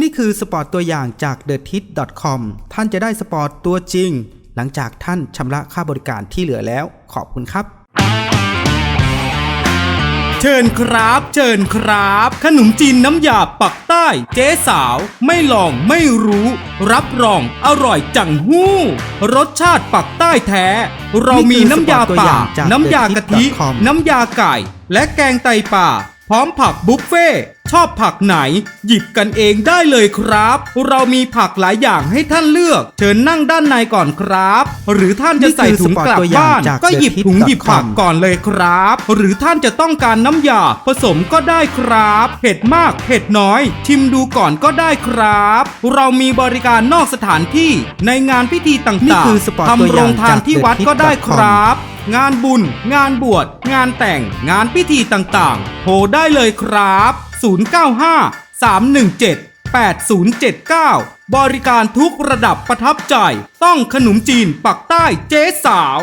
นี่คือสปอร์ตตัวอย่างจาก t h e t i t c o m ท่านจะได้สปอร์ตตัวจริง หลังจากท่านชำระค่าบริการที่เหลือแล้ว ขอบคุณครับเชิญครับ เชิญครับ ขนมจีนน้ำยาปักใต้ เจ๊สาว ไม่ลองไม่รู้ รับรองอร่อยจังหู้ รสชาติปักใต้แท้ เรามีน้ำยาป่า น้ำยากะทิ น้ำยาไก่ และแกงไตป่า พร้อมผักบุฟเฟ่ ชอบผักไหน หยิบกันเองได้เลยครับ เรามีผักหลายอย่างให้ท่านเลือก เชิญนั่งด้านในก่อนครับ หรือท่านจะใส่ถุงกลับบ้าน ก็หยิบถุงหยิบผักก่อนเลยครับ หรือท่านจะต้องการน้ำยาผสมก็ได้ครับ เผ็ดมากเผ็ดน้อย ชิมดูก่อนก็ได้ครับ เรามีบริการนอกสถานที่ในงานพิธีต่นี่างคือสปอร์ตๆตัวทำอโรย่างงทานจากที่วัด The ก็ได้ Hit.com ครับงานบุญ งานบวช งานแต่ง งานพิธีต่างๆ โทรได้เลยครับ 095 317 8079 บริการทุกระดับประทับใจ ต้องขนมจีนปักใต้เจ๊สาว